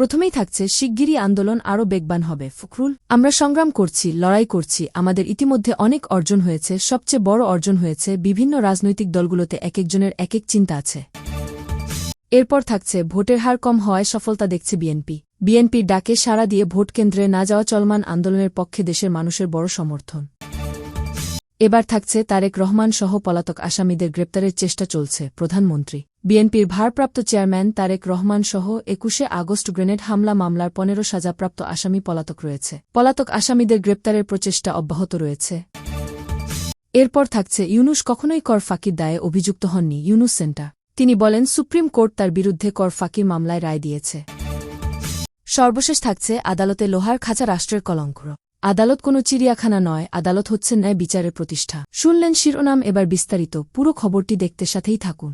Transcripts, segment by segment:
প্রথমেই থাকছে, শিগগিরই আন্দোলন আরও বেগবান হবে। ফখরুল, আমরা সংগ্রাম করছি, লড়াই করছি, আমাদের ইতিমধ্যে অনেক অর্জন হয়েছে, সবচেয়ে বড় অর্জন হয়েছে, বিভিন্ন রাজনৈতিক দলগুলোতে একেকজনের একেক চিন্তা আছে। এরপর থাকছে, ভোটের হার কম হওয়ায় সফলতা দেখছে বিএনপি। বিএনপির ডাকে সাড়া দিয়ে ভোট কেন্দ্রে না যাওয়া চলমান আন্দোলনের পক্ষে দেশের মানুষের বড় সমর্থন। এবার থাকছে তারেক রহমান সহ পলাতক আসামিদের গ্রেপ্তারের চেষ্টা চলছে, প্রধানমন্ত্রী। বিএনপির ভারপ্রাপ্ত চেয়ারম্যান তারেক রহমান সহ একুশে আগস্ট গ্রেনেড হামলা মামলার পনেরো সাজাপ্রাপ্ত আসামি পলাতক রয়েছে। পলাতক আসামিদের গ্রেপ্তারের প্রচেষ্টা অব্যাহত রয়েছে। এরপর থাকছে ইউনুস কখনোই কর ফাঁকির দায়ে অভিযুক্ত হননি ইউনুস সেন্টার। তিনি বলেন, সুপ্রিম কোর্ট তার বিরুদ্ধে কর ফাঁকির মামলায় রায় দিয়েছে। সর্বশেষ থাকছে আদালতে লোহার খাঁচা রাষ্ট্রের কলঙ্ক। আদালত কোনো চিড়িয়াখানা নয়, আদালত হচ্ছে ন্যায় বিচারের প্রতিষ্ঠা। শুনলেন শিরোনাম এবার বিস্তারিত। পুরো খবরটি দেখতে সাথেই থাকুন।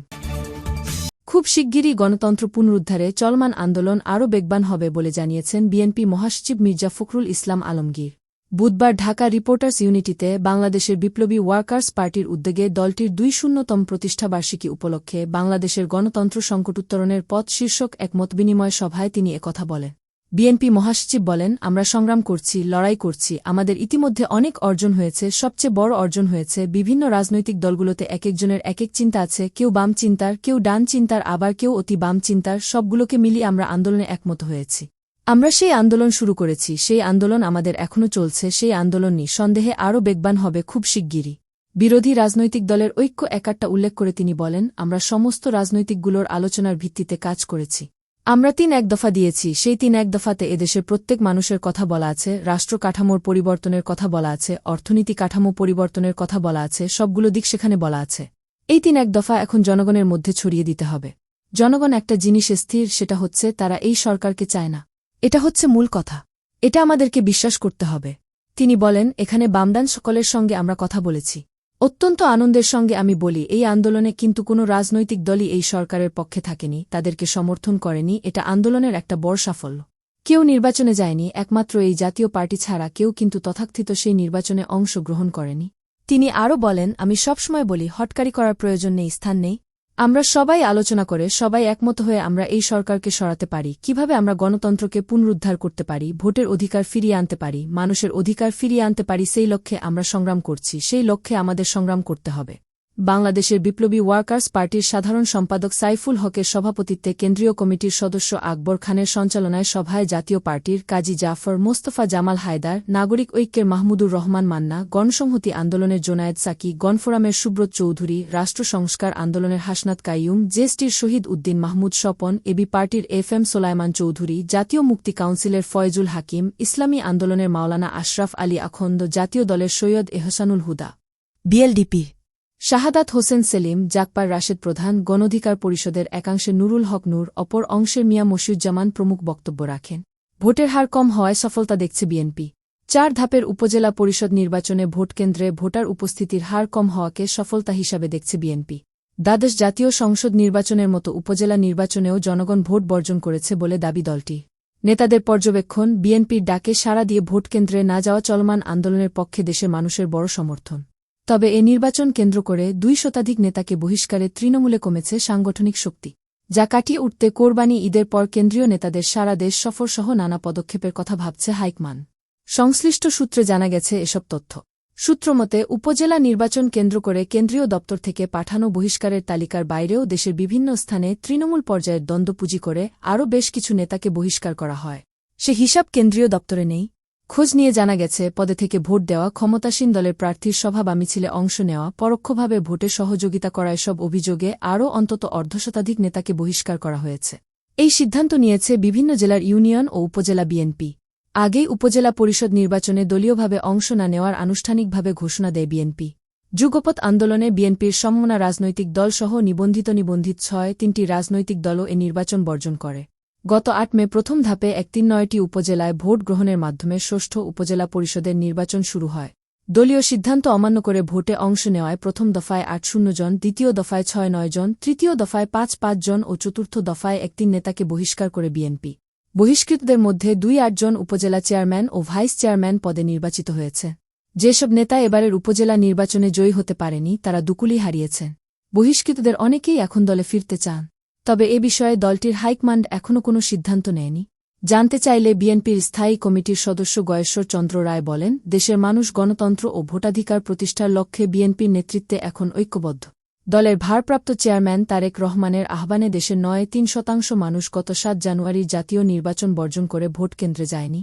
খুব শিগগিরই গণতন্ত্র পুনরুদ্ধারে চলমান আন্দোলন আরও বেগবান হবে বলে জানিয়েছেন বিএনপি মহাসচিব মির্জা ফখরুল ইসলাম আলমগীর। বুধবার ঢাকা রিপোর্টার্স ইউনিটিতে বাংলাদেশের বিপ্লবী ওয়ার্কার্স পার্টির উদ্যোগে দলটির দুই শূন্যতম প্রতিষ্ঠাবার্ষিকী উপলক্ষে বাংলাদেশের গণতন্ত্র সংকট উত্তরণের পথ শীর্ষক এক মতবিনিময় সভায় তিনি একথা বলেন। বিএনপি মহাসচিব বলেন, আমরা সংগ্রাম করছি, লড়াই করছি। আমাদের ইতিমধ্যে অনেক অর্জন হয়েছে। সবচেয়ে বড় অর্জন হয়েছে বিভিন্ন রাজনৈতিক দলগুলোতে একেকজনের একেক চিন্তা আছে। কেউ বাম চিন্তার, কেউ ডান চিন্তার, আবার কেউ অতি বাম চিন্তার। সবগুলোকে মিলিয়ে আমরা আন্দোলনে একমত হয়েছি। আমরা সেই আন্দোলন শুরু করেছি। সেই আন্দোলন আমাদের এখনও চলছে। সেই আন্দোলন নিঃসন্দেহে আরও বেগবান হবে খুব শিগগিরই। বিরোধী রাজনৈতিক দলের ঐক্য একারটা উল্লেখ করে তিনি বলেন, আমরা সমস্ত রাজনৈতিকগুলোর আলোচনার ভিত্তিতে কাজ করেছি। আমরা তিন এক দফা দিয়েছি, সেই তিন এক দফাতে এদেশের প্রত্যেক মানুষের কথা বলা আছে, রাষ্ট্র কাঠামোর পরিবর্তনের কথা বলা আছে, অর্থনীতি কাঠামো পরিবর্তনের কথা বলা আছে, সবগুলো দিক সেখানে বলা আছে। এই তিন এক দফা এখন জনগণের মধ্যে ছড়িয়ে দিতে হবে। জনগণ একটা জিনিস স্থির, সেটা হচ্ছে তারা এই সরকারকে চায় না। এটা হচ্ছে মূল কথা। এটা আমাদেরকে বিশ্বাস করতে হবে। তিনি বলেন, এখানে বামদান সকলের সঙ্গে আমরা কথা বলেছি। অত্যন্ত আনন্দের সঙ্গে আমি বলি, এই আন্দোলনে কিন্তু কোনো রাজনৈতিক দলই এই সরকারের পক্ষে থাকেনি, তাদেরকে সমর্থন করেনি, এটা আন্দোলনের একটা বড় সাফল্য। কেউ নির্বাচনে যায়নি, একমাত্র এই জাতীয় পার্টি ছাড়া কেউ কিন্তু তথাকথিত সেই নির্বাচনে অংশ গ্রহণ করেনি। তিনি আরও বলেন, আমি সবসময় বলি, হটকারি করার প্রয়োজন নেই, স্থান নেই। আমরা সবাই আলোচনা করে সবাই একমত হয়ে আমরা এই সরকারকে সরাতে পারি। কীভাবে আমরা গণতন্ত্রকে পুনরুদ্ধার করতে পারি, ভোটের অধিকার ফিরিয়ে আনতে পারি, মানুষের অধিকার ফিরিয়ে আনতে পারি, সেই লক্ষ্যে আমরা সংগ্রাম করছি, সেই লক্ষ্যে আমাদের সংগ্রাম করতে হবে। বাংলাদেশের বিপ্লবী ওয়ার্কার্স পার্টির সাধারণ সম্পাদক সাইফুল হকের সভাপতিত্বে কেন্দ্রীয় কমিটির সদস্য আকবর খানের সঞ্চালনায় সভায় জাতীয় পার্টির কাজী জাফর মোস্তফা জামাল হায়দার, নাগরিক ঐক্যের মাহমুদুর রহমান মান্না, গণসংহতি আন্দোলনের জোনায়েদ সাকি, গণফোরামের সুব্রত চৌধুরী, রাষ্ট্র সংস্কার আন্দোলনের হাসনাত কাইয়ুম, জেএসটির শহীদ উদ্দিন মাহমুদ স্বপন, এবি পার্টির এফ এম সোলাইমান চৌধুরী, জাতীয় মুক্তি কাউন্সিলের ফয়জুল হাকিম, ইসলামী আন্দোলনের মাওলানা আশরাফ আলী আখন্দ, জাতীয় দলের সৈয়দ এহসানুল হুদা। বিএলডিপি শাহাদাত হোসেন সেলিম, জাকপার রাশেদ প্রধান, গণধিকার পরিষদের একাংশে নুরুল হক নূর, অপর অংশের মিয়া মশিউজ্জামান প্রমুখ বক্তব্য রাখেন। ভোটের হার কম হওয়ায় সফলতা দেখছে বিএনপি। চার ধাপের উপজেলা পরিষদ নির্বাচনে ভোটকেন্দ্রে ভোটার উপস্থিতির হার কম হওয়াকে সফলতা হিসাবে দেখছে বিএনপি। দ্বাদশ জাতীয় সংসদ নির্বাচনের মতো উপজেলা নির্বাচনেও জনগণ ভোট বর্জন করেছে বলে দাবি দলটি। নেতাদের পর্যবেক্ষণ, বিএনপির ডাকে সাড়া দিয়ে ভোটকেন্দ্রে না যাওয়া চলমান আন্দোলনের পক্ষে দেশের মানুষের বড় সমর্থন। তবে এ নির্বাচন কেন্দ্র করে দুই শতাধিক নেতাকে বহিষ্কারে তৃণমূলে কমেছে সাংগঠনিক শক্তি। যা কাটিয়ে উঠতে কোরবানি ঈদের পর কেন্দ্রীয় নেতাদের সারা দেশ সফরসহ নানা পদক্ষেপের কথা ভাবছে হাইকমান। সংশ্লিষ্ট সূত্রে জানা গেছে এসব তথ্য। সূত্রমতে উপজেলা নির্বাচন কেন্দ্র করে কেন্দ্রীয় দপ্তর থেকে পাঠানো বহিষ্কারের তালিকার বাইরেও দেশের বিভিন্ন স্থানে তৃণমূল পর্যায়ের দ্বন্দ্ব পুঁজি করে আরও বেশ কিছু নেতাকে বহিষ্কার করা হয়। সে হিসাব কেন্দ্রীয় দপ্তরে নেই। খোঁজ নিয়ে জানা গেছে, পদে থেকে ভোট দেওয়া ক্ষমতাসীন দলের প্রার্থীর সভা বা মিছিলে অংশ নেওয়া, পরোক্ষভাবে ভোটে সহযোগিতা করা এসব অভিযোগে আরও অন্তত অর্ধশতাধিক নেতাকে বহিষ্কার করা হয়েছে। এই সিদ্ধান্ত নিয়েছে বিভিন্ন জেলার ইউনিয়ন ও উপজেলা বিএনপি। আগেই উপজেলা পরিষদ নির্বাচনে দলীয়ভাবে অংশ না নেওয়ার আনুষ্ঠানিকভাবে ঘোষণা দেয় বিএনপি। যুগপথ আন্দোলনে বিএনপির সম্মনা রাজনৈতিক দলসহ নিবন্ধিত নিবন্ধিত ছয় তিনটি রাজনৈতিক দলও এ নির্বাচন বর্জন করে। গত আট মে প্রথম ধাপে এক তিন নয়টি উপজেলায় ভোট গ্রহণের মাধ্যমে ষষ্ঠ উপজেলা পরিষদের নির্বাচন শুরু হয়। দলীয় সিদ্ধান্ত অমান্য করে ভোটে অংশ নেওয়ায় প্রথম দফায় আট শূন্য জন, দ্বিতীয় দফায় ছয় নয় জন, তৃতীয় দফায় পাঁচ পাঁচ জন ও চতুর্থ দফায় এক তিন নেতাকে বহিষ্কার করে বিএনপি। বহিষ্কৃতদের মধ্যে দুই আটজন উপজেলা চেয়ারম্যান ও ভাইস চেয়ারম্যান পদে নির্বাচিত হয়েছে। যেসব নেতা এবারের উপজেলা নির্বাচনে জয়ী হতে পারেনি, তারা দুকুলি হারিয়েছেন। বহিষ্কৃতদের অনেকেই এখন দলে ফিরতে চান। তবে এ বিষয়ে দলটির হাইকমান্ড এখনও কোনো সিদ্ধান্ত নেয়নি। জানতে চাইলে বিএনপির স্থায়ী কমিটির সদস্য গয়েশ্বর চন্দ্র রায় বলেন, দেশের মানুষ গণতন্ত্র ও ভোটাধিকার প্রতিষ্ঠার লক্ষ্যে বিএনপির নেতৃত্বে এখন ঐক্যবদ্ধ। দলের ভারপ্রাপ্ত চেয়ারম্যান তারেক রহমানের আহ্বানে দেশের নয় তিন শতাংশ মানুষ গত সাত জানুয়ারির জাতীয় নির্বাচন বর্জন করে ভোট কেন্দ্রে যায়নি।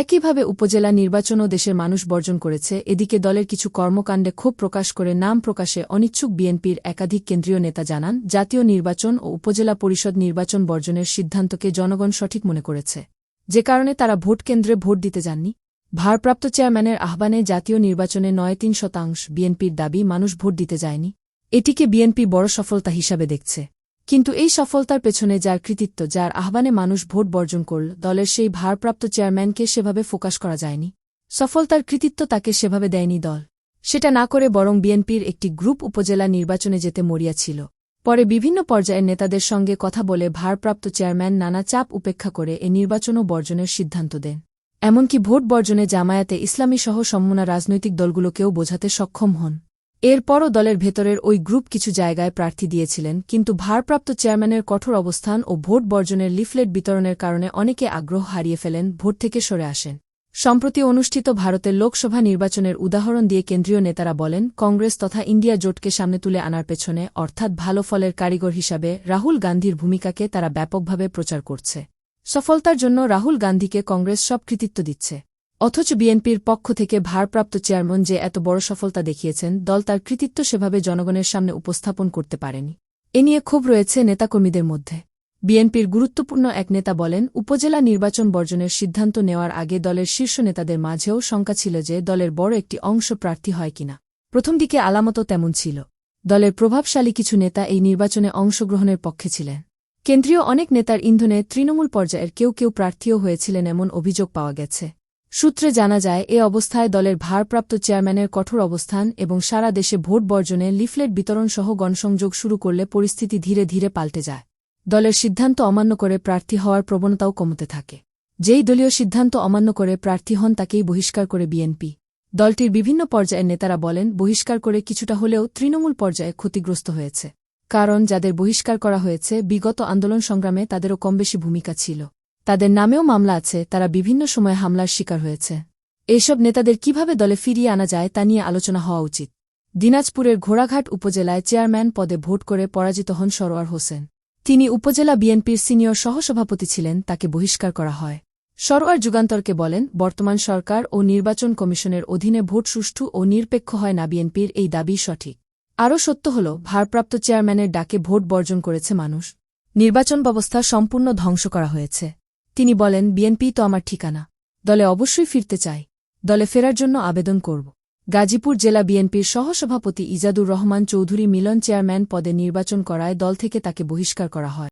একইভাবে উপজেলা নির্বাচনও দেশের মানুষ বর্জন করেছে। এদিকে দলের কিছু কর্মকাণ্ডে ক্ষোভ প্রকাশ করে নাম প্রকাশে অনিচ্ছুক বিএনপির একাধিক কেন্দ্রীয় নেতা জানান, জাতীয় নির্বাচন ও উপজেলা পরিষদ নির্বাচন বর্জনের সিদ্ধান্তকে জনগণ সঠিক মনে করেছে। যে কারণে তারা ভোট কেন্দ্রে ভোট দিতে যাননি। ভারপ্রাপ্ত চেয়ারম্যানের আহ্বানে জাতীয় নির্বাচনে নয় তিন শতাংশ বিএনপির দাবি, মানুষ ভোট দিতে যায়নি। এটিকে বিএনপি বড় সফলতা হিসাবে দেখছে। কিন্তু এই সফলতার পেছনে যার কৃতিত্ব, যার আহ্বানে মানুষ ভোট বর্জন করল, দলের সেই ভারপ্রাপ্ত চেয়ারম্যানকে সেভাবে ফোকাস করা যায়নি। সফলতার কৃতিত্ব তাকে সেভাবে দেয়নি দল। সেটা না করে বরং বিএনপির একটি গ্রুপ উপজেলা নির্বাচনে যেতে মরিয়াছিল পরে বিভিন্ন পর্যায়ের নেতাদের সঙ্গে কথা বলে ভারপ্রাপ্ত চেয়ারম্যান নানা চাপ উপেক্ষা করে এ নির্বাচনও বর্জনের সিদ্ধান্ত দেন। এমনকি ভোট বর্জনে জামায়াতে ইসলামী সহ সম্মনা রাজনৈতিক দলগুলোকেও বোঝাতে সক্ষম হন। এরপরও দলের ভেতরের ওই গ্রুপ কিছু জায়গায় প্রার্থী দিয়েছিলেন, কিন্তু ভারপ্রাপ্ত চেয়ারম্যানের কঠোর অবস্থান ও ভোট বর্জনের লিফলেট বিতরণের কারণে অনেকে আগ্রহ হারিয়ে ফেলেন, ভোট থেকে সরে আসেন। সম্প্রতি অনুষ্ঠিত ভারতের লোকসভা নির্বাচনের উদাহরণ দিয়ে কেন্দ্রীয় নেতারা বলেন, কংগ্রেস তথা ইন্ডিয়া জোটকে সামনে তুলে আনার পেছনে অর্থাৎ ভালো ফলের কারিগর হিসাবে রাহুল গান্ধীর ভূমিকাকে তারা ব্যাপকভাবে প্রচার করছে। সফলতার জন্য রাহুল গান্ধীকে কংগ্রেস সব কৃতিত্ব দিচ্ছে। অথচ বিএনপির পক্ষ থেকে ভারপ্রাপ্ত চেয়ারম্যান যে এত বড় সফলতা দেখিয়েছেন, দল তার কৃতিত্ব সেভাবে জনগণের সামনে উপস্থাপন করতে পারেনি। এ নিয়ে ক্ষোভ রয়েছে নেতাকর্মীদের মধ্যে। বিএনপির গুরুত্বপূর্ণ এক নেতা বলেন, উপজেলা নির্বাচন বর্জনের সিদ্ধান্ত নেওয়ার আগে দলের শীর্ষ নেতাদের মাঝেও শঙ্কা ছিল যে দলের বড় একটি অংশ প্রার্থী হয় কিনা। প্রথম দিকে আলামতও তেমন ছিল। দলের প্রভাবশালী কিছু নেতা এই নির্বাচনে অংশগ্রহণের পক্ষে ছিলেন। কেন্দ্রীয় অনেক নেতার ইন্ধনে তৃণমূল পর্যায়ের কেউ কেউ প্রার্থীও হয়েছিলেন এমন অভিযোগ পাওয়া গেছে। সূত্রে জানা যায়, এ অবস্থায় দলের ভারপ্রাপ্ত চেয়ারম্যানের কঠোর অবস্থান এবং সারা দেশে ভোট বর্জনে লিফলেট বিতরণ সহ গণসংযোগ শুরু করলে পরিস্থিতি ধীরে ধীরে পাল্টে যায়। দলের সিদ্ধান্ত অমান্য করে প্রার্থী হওয়ার প্রবণতাও কমতে থাকে। যেই দলীয় সিদ্ধান্ত অমান্য করে প্রার্থী হন তাকেই বহিষ্কার করে বিএনপি। দলটির বিভিন্ন পর্যায়ের নেতারা বলেন, বহিষ্কার করে কিছুটা হলেও তৃণমূল পর্যায়ে ক্ষতিগ্রস্ত হয়েছে। কারণ যাদের বহিষ্কার করা হয়েছে, বিগত আন্দোলন সংগ্রামে তাদেরও কমবেশি ভূমিকা ছিল। তাদের নামেও মামলা আছে, তারা বিভিন্ন সময়ে হামলার শিকার হয়েছে। এসব নেতাদের কীভাবে দলে ফিরিয়ে আনা যায় তা নিয়ে আলোচনা হওয়া উচিত। দিনাজপুরের ঘোড়াঘাট উপজেলায় চেয়ারম্যান পদে ভোট করে পরাজিত হন সরোয়ার হোসেন। তিনি উপজেলা বিএনপির সিনিয়র সহসভাপতি ছিলেন, তাকে বহিষ্কার করা হয়। সরোয়ার যুগান্তরকে বলেন, বর্তমান সরকার ও নির্বাচন কমিশনের অধীনে ভোট সুষ্ঠু ও নিরপেক্ষ হয় না বিএনপির এই দাবি সঠিক। আরও সত্য হল, ভারপ্রাপ্ত চেয়ারম্যানের ডাকে ভোট বর্জন করেছে মানুষ। নির্বাচন ব্যবস্থা সম্পূর্ণ ধ্বংস করা হয়েছে। তিনি বলেন, বিএনপি তো আমার ঠিকানা। দলে অবশ্যই ফিরতে চাই। দলে ফেরার জন্য আবেদন করব। গাজীপুর জেলা বিএনপির সহসভাপতি ইজাদুর রহমান চৌধুরী মিলন চেয়ারম্যান পদে নির্বাচন করায় দল থেকে তাকে বহিষ্কার করা হয়।